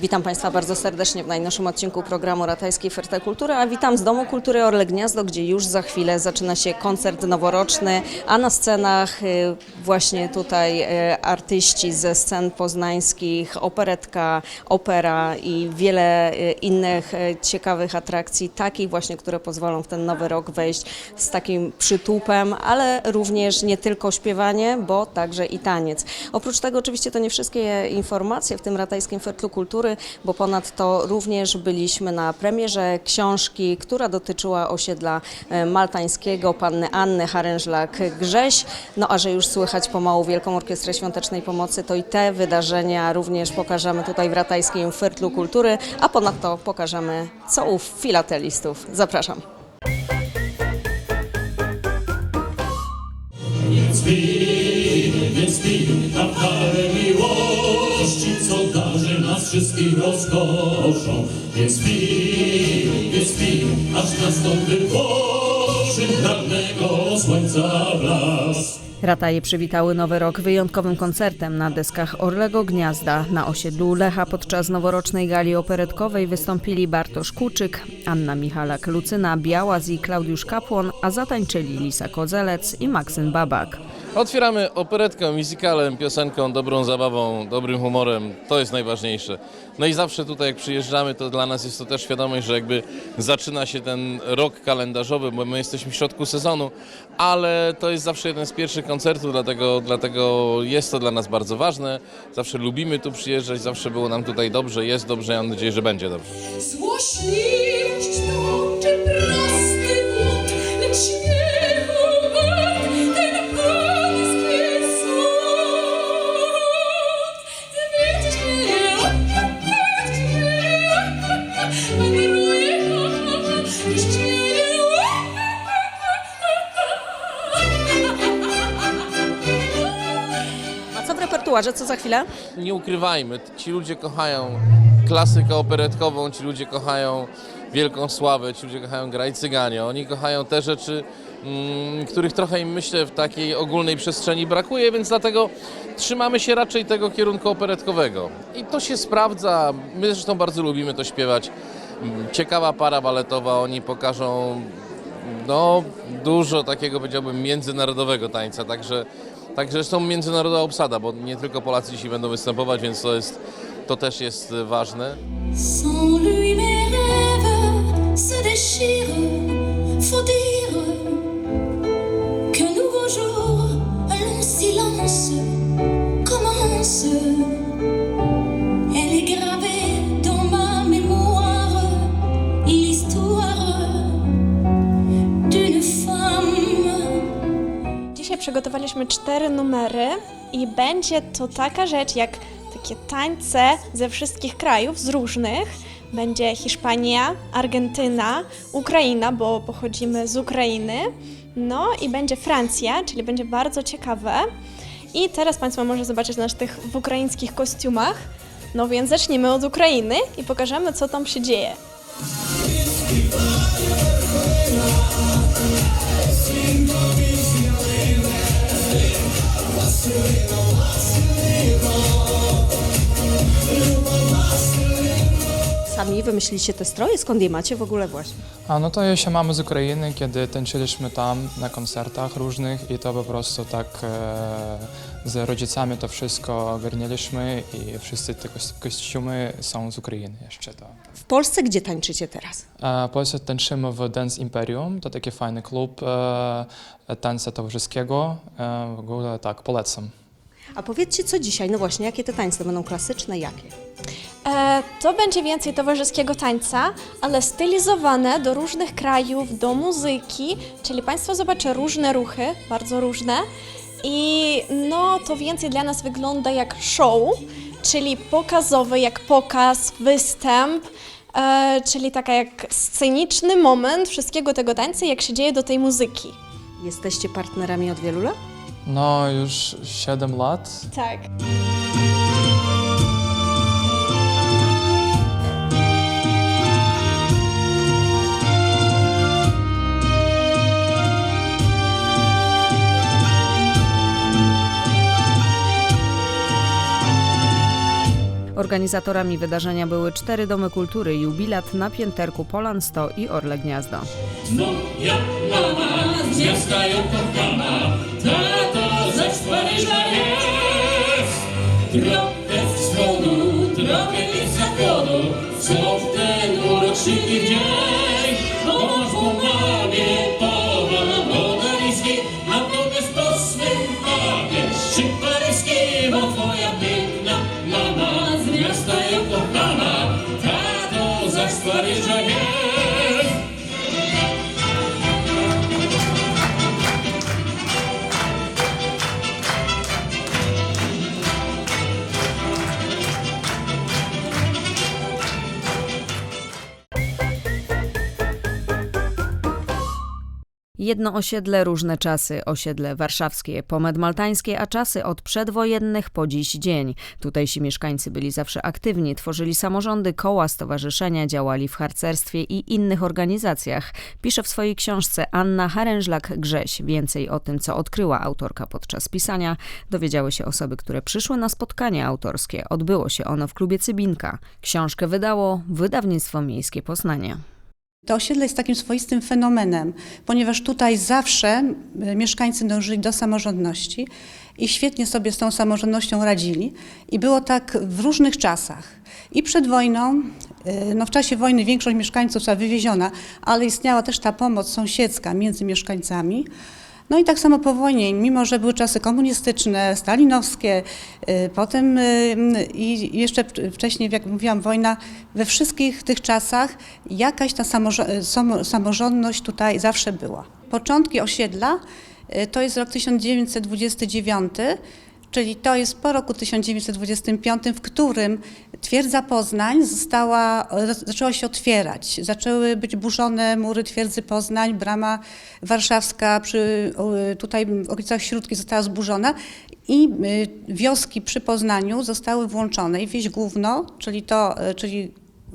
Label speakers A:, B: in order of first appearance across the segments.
A: Witam Państwa bardzo serdecznie w najnowszym odcinku programu Ratajskiej Ferty Kultury, a witam z Domu Kultury Orle Gniazdo, gdzie już za chwilę zaczyna się koncert noworoczny, a na scenach y, właśnie tutaj y, artyści ze scen poznańskich, operetka, opera i wiele y, innych ciekawych atrakcji, takich właśnie, które pozwolą w ten nowy rok wejść z takim przytupem, ale również nie tylko śpiewanie, bo także i taniec. Oprócz tego oczywiście to nie wszystkie informacje w tym Ratajskim Fertlu Kultury, bo ponadto również byliśmy na premierze książki, która dotyczyła osiedla e, maltańskiego panny Anny Harężlak-Grześ. No a że już słychać pomału Wielką Orkiestrę Świątecznej Pomocy, to i te wydarzenia również pokażemy tutaj w Ratajskim Fertlu Kultury, a ponadto pokażemy co u filatelistów. Zapraszam.
B: Pijmy, więc pijmy tam wszystkich rozkoszą. Więc pijmy, więc pijmy, aż nastąpi poszyn rannego słońca blask.
A: Rataje przywitały Nowy Rok wyjątkowym koncertem na deskach Orlego Gniazda. Na osiedlu Lecha podczas noworocznej gali operetkowej wystąpili Bartosz Kuczyk, Anna Michalak, Lucyna Białaz i Klaudiusz Kapłon, a zatańczyli Lisa Kozelec i Maksym Babak.
C: Otwieramy operetką, musicalem, piosenką, dobrą zabawą, dobrym humorem. To jest najważniejsze. No i zawsze tutaj jak przyjeżdżamy, to dla nas jest to też świadomość, że jakby zaczyna się ten rok kalendarzowy, bo my jesteśmy w środku sezonu, ale to jest zawsze jeden z pierwszych koncertów, dlatego, dlatego jest to dla nas bardzo ważne. Zawsze lubimy tu przyjeżdżać, zawsze było nam tutaj dobrze, jest dobrze, ja mam nadzieję, że będzie dobrze.
D: Złośliwość to
A: Repertuarze? Co za chwilę?
C: nie ukrywajmy, ci ludzie kochają klasykę operetkową, ci ludzie kochają wielką sławę, ci ludzie kochają graj cyganie, oni kochają te rzeczy, mm, których trochę im myślę w takiej ogólnej przestrzeni brakuje, więc dlatego trzymamy się raczej tego kierunku operetkowego. I to się sprawdza, my zresztą bardzo lubimy to śpiewać. Mm, Ciekawa para baletowa, oni pokażą no, dużo takiego powiedziałbym międzynarodowego tańca, także, także zresztą międzynarodowa obsada, bo nie tylko Polacy dzisiaj będą występować, więc to, jest, to też jest e, ważne.
D: Silence commence.
E: Przygotowaliśmy cztery numery i będzie to taka rzecz jak takie tańce ze wszystkich krajów, z różnych. Będzie Hiszpania, Argentyna, Ukraina, bo pochodzimy z Ukrainy. No i będzie Francja, czyli będzie bardzo ciekawe. I teraz Państwo może zobaczyć nas tych w ukraińskich kostiumach. No więc zacznijmy od Ukrainy i pokażemy, co tam się dzieje.
A: to Sami wymyślicie te stroje? Skąd je macie w ogóle właśnie?
F: A no to ja się mamy z Ukrainy, kiedy tańczyliśmy tam na koncertach różnych i to po prostu tak e, z rodzicami to wszystko ogarnialiśmy i wszyscy te kos- kostiumy są z Ukrainy jeszcze. To.
A: W Polsce gdzie tańczycie teraz?
F: E, Polsce tańczymy w Dance Imperium, to taki fajny klub e, tańca towarzyskiego. E, w ogóle tak, polecam.
A: A powiedzcie co dzisiaj? No właśnie, jakie te tańce będą klasyczne? Jakie?
E: E, to będzie więcej towarzyskiego tańca, ale stylizowane do różnych krajów, do muzyki, czyli Państwo zobaczą różne ruchy, bardzo różne. I no to więcej dla nas wygląda jak show, czyli pokazowy, jak pokaz, występ, e, czyli taka jak sceniczny moment wszystkiego tego tańca, jak się dzieje do tej muzyki.
A: Jesteście partnerami od wielu lat?
F: No już 7 lat.
E: Tak.
A: Organizatorami wydarzenia były cztery domy kultury Jubilat na Pięterku, Polan 100 i Orle Gniazdo.
B: Jak mama tato zachodu, co
A: Jedno osiedle, różne czasy. Osiedle warszawskie, pomed maltańskie, a czasy od przedwojennych po dziś dzień. Tutejsi mieszkańcy byli zawsze aktywni, tworzyli samorządy, koła, stowarzyszenia, działali w harcerstwie i innych organizacjach. Pisze w swojej książce Anna Harężlak-Grześ. Więcej o tym, co odkryła autorka podczas pisania, dowiedziały się osoby, które przyszły na spotkanie autorskie. Odbyło się ono w klubie Cybinka. Książkę wydało Wydawnictwo Miejskie Poznanie.
G: To osiedle jest takim swoistym fenomenem, ponieważ tutaj zawsze mieszkańcy dążyli do samorządności i świetnie sobie z tą samorządnością radzili. I było tak w różnych czasach. I przed wojną, e, no w czasie wojny większość mieszkańców została wywieziona, ale istniała też ta pomoc sąsiedzka między mieszkańcami. No i tak samo po wojnie, mimo że były czasy komunistyczne, stalinowskie, y, potem y, i jeszcze wcześniej, jak mówiłam, wojna, we wszystkich tych czasach jakaś ta samorządność tutaj zawsze była. Początki osiedla y, to jest rok 1929, czyli to jest po roku 1925, w którym twierdza Poznań została, zaczęła się otwierać. Zaczęły być burzone mury twierdzy Poznań, brama warszawska przy, tutaj w okolicach Śródki została zburzona i y, wioski przy Poznaniu zostały włączone i wieś Główno, czyli to, y, czyli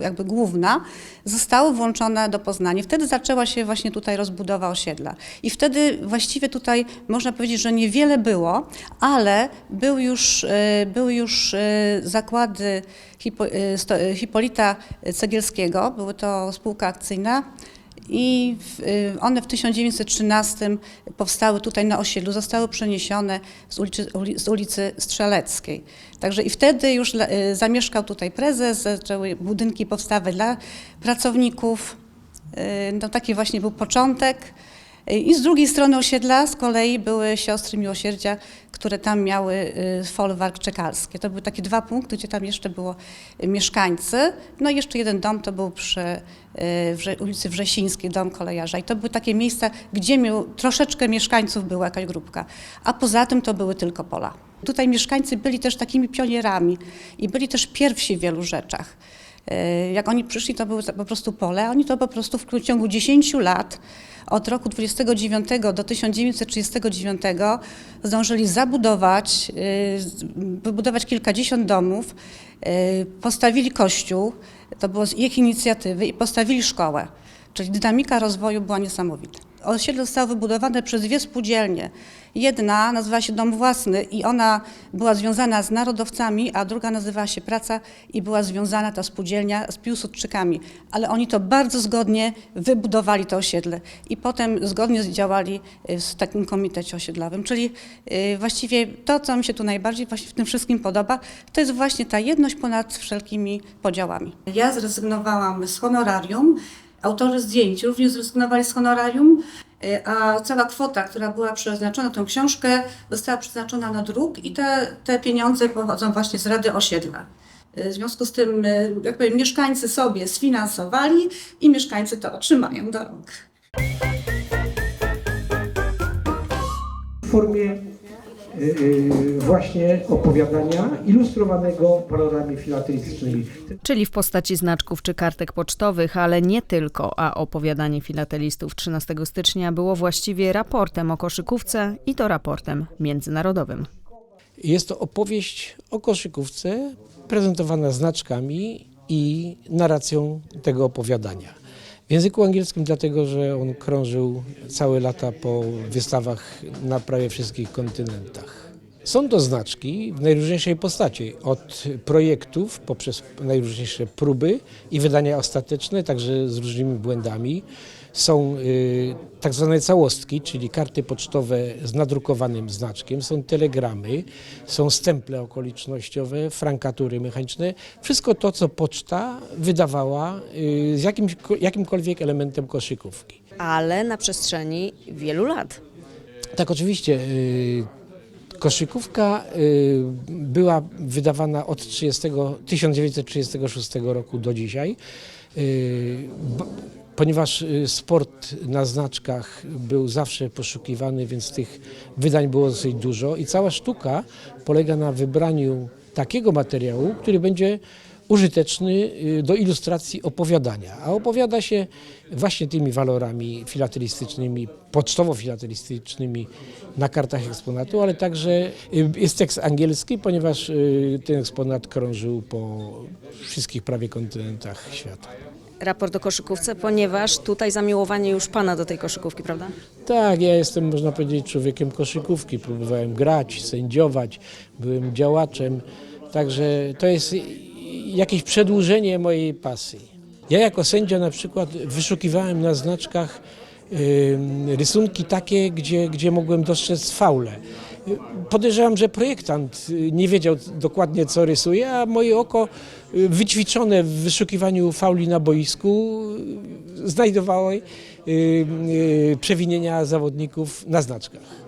G: jakby główna, zostały włączone do Poznania. Wtedy zaczęła się właśnie tutaj rozbudowa osiedla. I wtedy właściwie tutaj można powiedzieć, że niewiele było, ale był już, e, były już e, zakłady Hipo, e, Hipolita Cegielskiego, były to spółka akcyjna, i y, one w 1913 powstały tutaj na osiedlu, zostały przeniesione z ulicy, uli- z ulicy Strzeleckiej. Także i wtedy już y, zamieszkał tutaj prezes, zaczęły budynki powstawać dla pracowników. Y, No taki właśnie był początek. I z drugiej strony osiedla z kolei były siostry miłosierdzia, które tam miały y, folwark czekalskie. To były takie dwa punkty, gdzie tam jeszcze było mieszkańcy. No i jeszcze jeden dom to był przy y, ulicy Wrzesińskiej, dom kolejarza. I to były takie miejsca, gdzie miał, troszeczkę mieszkańców była jakaś grupka. A poza tym to były tylko pola. Tutaj mieszkańcy byli też takimi pionierami i byli też pierwsi w wielu rzeczach. E, Jak oni przyszli, to były po prostu pole. Oni to po prostu w ciągu 10 lat, od roku 29 do 1939, zdążyli zabudować, z- wybudować kilkadziesiąt domów, e, postawili kościół, to było z ich inicjatywy, i postawili szkołę. Czyli dynamika rozwoju była niesamowita. Osiedle zostało wybudowane przez dwie spółdzielnie. Jedna nazywała się Dom Własny i ona była związana z narodowcami, a druga nazywała się Praca i była związana ta spółdzielnia z Piłsudczykami. Ale oni to bardzo zgodnie wybudowali to osiedle i potem zgodnie działali y, w takim komitecie osiedlowym. Czyli y, właściwie to, co mi się tu najbardziej właśnie w tym wszystkim podoba, to jest właśnie ta jedność ponad wszelkimi podziałami. Ja zrezygnowałam z honorarium, Autorzy zdjęć również zrezygnowali z honorarium, y, a cała kwota, która była przeznaczona na tę książkę, została przeznaczona na druk i te, te pieniądze pochodzą właśnie z Rady Osiedla. Y, W związku z tym, y, jak powiem, mieszkańcy sobie sfinansowali i mieszkańcy to otrzymają do rąk.
H: w formie właśnie opowiadania ilustrowanego kolorami filatelicznymi.
A: Czyli w postaci znaczków czy kartek pocztowych, ale nie tylko, a opowiadanie filatelistów 13 stycznia było właściwie raportem o koszykówce i to raportem międzynarodowym.
I: Jest to opowieść o koszykówce prezentowana znaczkami i narracją tego opowiadania. W języku angielskim dlatego, że on krążył całe lata po wystawach na prawie wszystkich kontynentach. Są to znaczki w najróżniejszej postaci, od projektów poprzez najróżniejsze próby i wydania ostateczne, także z różnymi błędami. Są y, tak zwane całostki, czyli karty pocztowe z nadrukowanym znaczkiem, są telegramy, są stemple okolicznościowe, frankatury mechaniczne. Wszystko to, co poczta wydawała y, z jakimś, jakimkolwiek elementem koszykówki.
A: Ale na przestrzeni wielu lat.
I: Tak, oczywiście. y, Koszykówka była wydawana od 30, 1936 roku do dzisiaj. Ponieważ y, sport na znaczkach był zawsze poszukiwany, więc tych wydań było dosyć dużo i cała sztuka polega na wybraniu takiego materiału, który będzie użyteczny y, do ilustracji opowiadania. A opowiada się właśnie tymi walorami filatelistycznymi, pocztowo-filatelistycznymi na kartach eksponatu, ale także y, jest tekst angielski, ponieważ ten eksponat krążył po wszystkich prawie kontynentach świata.
A: Raport o koszykówce, ponieważ tutaj zamiłowanie już Pana do tej koszykówki, prawda?
I: Tak, ja jestem, można powiedzieć, człowiekiem koszykówki. Próbowałem grać, sędziować, byłem działaczem, także to jest jakieś przedłużenie mojej pasji. Ja jako sędzia na przykład wyszukiwałem na znaczkach rysunki takie, gdzie, gdzie mogłem dostrzec faule. Podejrzewam, że projektant y, nie wiedział dokładnie, co rysuje, a moje oko y, wyćwiczone w wyszukiwaniu fauli na boisku y, znajdowało przewinienia zawodników na znaczkach.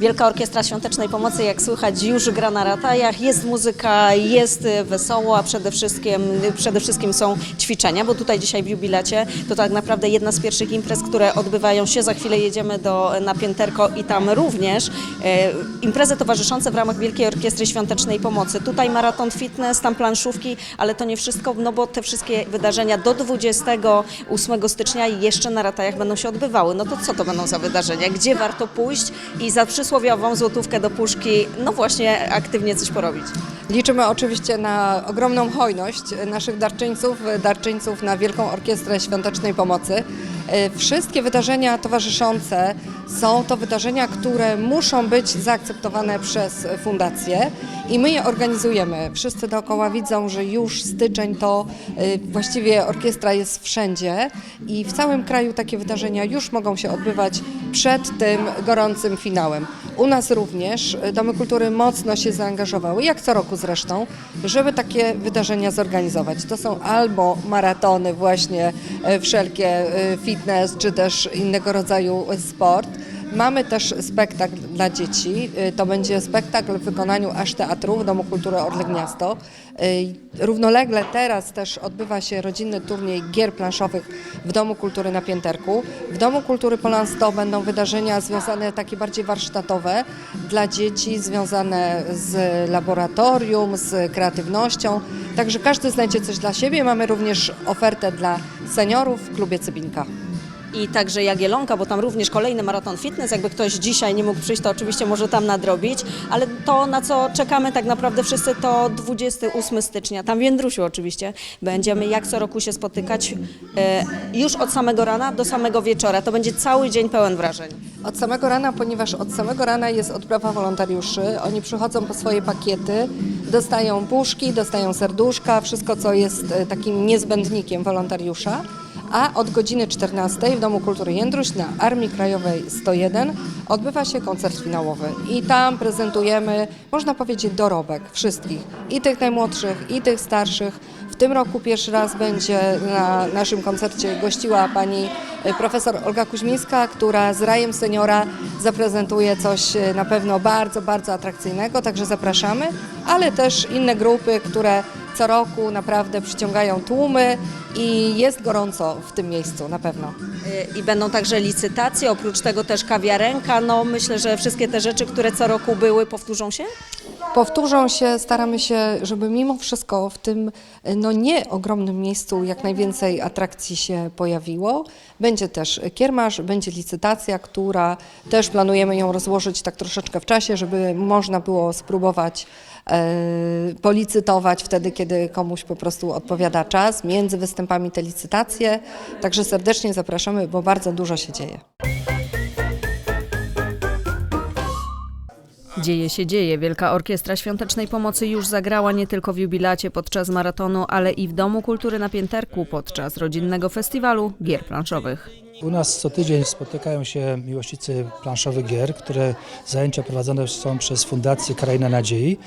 A: Wielka Orkiestra Świątecznej Pomocy, jak słychać, już gra na ratajach, jest muzyka, jest y, wesoło, a przede wszystkim, przede wszystkim są ćwiczenia, bo tutaj dzisiaj w jubilecie to tak naprawdę jedna z pierwszych imprez, które odbywają się. Za chwilę jedziemy do, na Pięterko i tam również e, imprezy towarzyszące w ramach Wielkiej Orkiestry Świątecznej Pomocy. Tutaj maraton fitness, tam planszówki, ale to nie wszystko, no bo te wszystkie wydarzenia do 28 stycznia jeszcze na ratajach będą się odbywały. No to co to będą za wydarzenia? Gdzie warto pójść i za przysłowiową złotówkę do puszki, no właśnie aktywnie coś porobić?
J: Liczymy oczywiście na ogromną hojność naszych darczyńców, darczyńców na Wielką Orkiestrę Świątecznej Pomocy. E, Wszystkie wydarzenia towarzyszące są to wydarzenia, które muszą być zaakceptowane przez fundację i my je organizujemy. Wszyscy dookoła widzą, że już styczeń to e, właściwie orkiestra jest wszędzie i w całym kraju takie wydarzenia już mogą się odbywać przed tym gorącym finałem. U nas również e, Domy Kultury mocno się zaangażowały, jak co roku zresztą, żeby takie wydarzenia zorganizować. To są albo maratony właśnie e, wszelkie e, fitness, czy też innego rodzaju sport. Mamy też spektakl dla dzieci. Y, To będzie spektakl w wykonaniu Aż Teatru w Domu Kultury Orle Gniazdo. Y, Równolegle teraz też odbywa się rodzinny turniej gier planszowych w Domu Kultury na Pięterku. W Domu Kultury Polan 100 będą wydarzenia związane takie bardziej warsztatowe dla dzieci, związane z laboratorium, z kreatywnością. Także każdy znajdzie coś dla siebie. Mamy również ofertę dla seniorów w klubie Cybinka.
A: I także Jagielonka, bo tam również kolejny maraton fitness. Jakby ktoś dzisiaj nie mógł przyjść, to oczywiście może tam nadrobić. Ale to, na co czekamy tak naprawdę wszyscy, to 28 stycznia. Tam w Jędrusiu oczywiście. Będziemy jak co roku się spotykać e, już od samego rana do samego wieczora. To będzie cały dzień pełen wrażeń.
J: Od samego rana, ponieważ od samego rana jest odprawa wolontariuszy. Oni przychodzą po swoje pakiety, dostają puszki, dostają serduszka, wszystko co jest e, takim niezbędnikiem wolontariusza. A od godziny 14 w Domu Kultury Jędruś na Armii Krajowej 101 odbywa się koncert finałowy. I tam prezentujemy, można powiedzieć, dorobek wszystkich. I tych najmłodszych, i tych starszych. W tym roku pierwszy raz będzie na naszym koncercie gościła pani e, profesor Olga Kuźmińska, która z Rajem Seniora zaprezentuje coś e, na pewno bardzo, bardzo atrakcyjnego, także zapraszamy, ale też inne grupy, które co roku naprawdę przyciągają tłumy i jest gorąco w tym miejscu na pewno.
A: E, I będą także licytacje, oprócz tego też kawiarenka. No myślę, że wszystkie te rzeczy, które co roku były, powtórzą się?
J: Powtórzą się, staramy się, żeby mimo wszystko w tym no nie ogromnym miejscu jak najwięcej atrakcji się pojawiło. Będzie też kiermasz, będzie licytacja, która też planujemy ją rozłożyć tak troszeczkę w czasie, żeby można było spróbować E, policytować wtedy, kiedy komuś po prostu odpowiada czas, między występami te licytacje. Także serdecznie zapraszamy, bo bardzo dużo się dzieje.
A: Dzieje się dzieje. Wielka Orkiestra Świątecznej Pomocy już zagrała nie tylko w jubilacie podczas maratonu, ale i w Domu Kultury na Pięterku podczas rodzinnego festiwalu gier planszowych.
K: U nas co tydzień spotykają się miłośnicy planszowych gier, które zajęcia prowadzone są przez Fundację Kraina Nadziei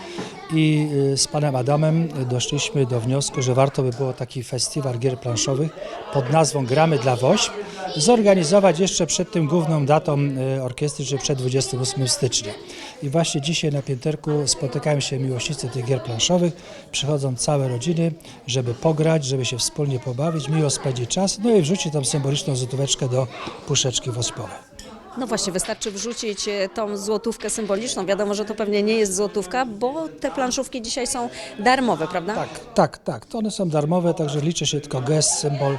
K: i y, z panem Adamem doszliśmy do wniosku, że warto by było taki festiwal gier planszowych pod nazwą Gramy dla WOŚP zorganizować jeszcze przed tym główną datą y, orkiestry, czyli przed 28 stycznia. I właśnie dzisiaj na Pięterku spotykają się miłośnicy tych gier planszowych, przychodzą całe rodziny, żeby pograć, żeby się wspólnie pobawić, miło spędzić czas, no i wrzucić tam symboliczną złotóweczkę do puszeczki wospowej.
A: No właśnie, wystarczy wrzucić e, tą złotówkę symboliczną. Wiadomo, że to pewnie nie jest złotówka, bo te planszówki dzisiaj są darmowe, prawda?
K: Tak, tak, tak. To one są darmowe, także liczy się tylko gest, symbol, y,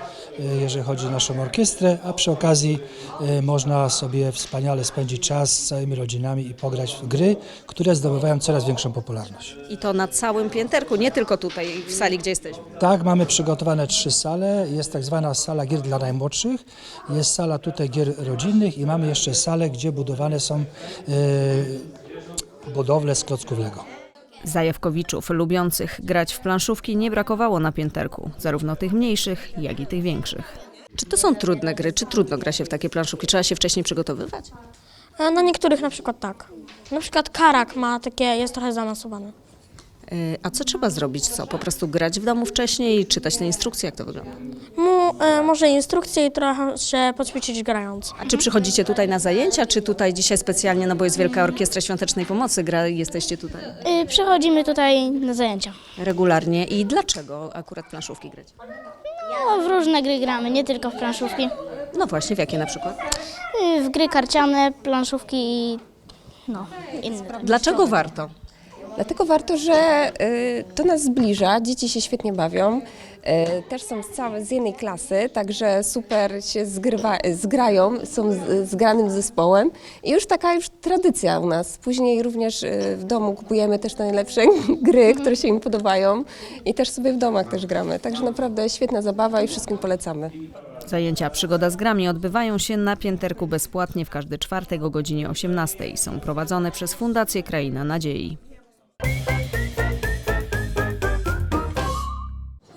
K: jeżeli chodzi o naszą orkiestrę, a przy okazji y, można sobie wspaniale spędzić czas z całymi rodzinami i pograć w gry, które zdobywają coraz większą popularność.
A: I to na całym pięterku, nie tylko tutaj w sali, gdzie jesteśmy.
K: Tak, mamy przygotowane trzy sale. Jest tak zwana sala gier dla najmłodszych, jest sala tutaj gier rodzinnych i mamy jeszcze salę, gdzie budowane są y, budowle z klocków Lego.
A: Zajawkowiczów lubiących grać w planszówki nie brakowało na pięterku, zarówno tych mniejszych, jak i tych większych. Czy to są trudne gry? Czy trudno gra się w takie planszówki? Trzeba się wcześniej przygotowywać?
L: A na niektórych na przykład tak. Na przykład karak ma takie, jest trochę zaawansowany.
A: Yy, A co trzeba zrobić? Co? Po prostu grać w domu wcześniej, czytać te instrukcje, jak to wygląda?
L: Mu, e, może instrukcje i trochę się poćwiczyć grając.
A: A czy przychodzicie tutaj na zajęcia, czy tutaj dzisiaj specjalnie, no bo jest Wielka Orkiestra Świątecznej Pomocy, gra, jesteście tutaj
L: Y, przychodzimy tutaj na zajęcia.
A: regularnie i dlaczego akurat planszówki grać?
L: No, w różne gry gramy, nie tylko w planszówki.
A: No właśnie, w jakie na przykład?
L: Y, w gry karciane, planszówki i no, inne.
A: Dlaczego warto?
M: Dlatego warto, że y, to nas zbliża, dzieci się świetnie bawią, y, też są z, całe, z jednej klasy, także super się zgrywa, zgrają, są z, zgranym zespołem i już taka już tradycja u nas. Później również y, w domu kupujemy też najlepsze gry, które się im podobają i też sobie w domach też gramy, także naprawdę świetna zabawa i wszystkim polecamy.
A: Zajęcia Przygoda z grami odbywają się na Pięterku bezpłatnie w każdy czwartek o godzinie 18. Są prowadzone przez Fundację Kraina Nadziei.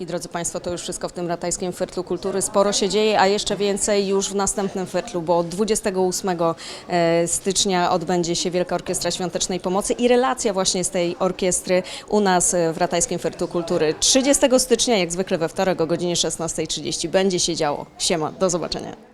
A: I drodzy Państwo, to już wszystko w tym ratajskim Fertlu Kultury. Sporo się dzieje, a jeszcze więcej już w następnym Fertlu, bo od 28 e, stycznia odbędzie się Wielka Orkiestra Świątecznej Pomocy i relacja właśnie z tej orkiestry u nas e, w ratajskim Fertlu Kultury. 30 stycznia, jak zwykle we wtorek o godzinie 16.30 będzie się działo. Siema, do zobaczenia.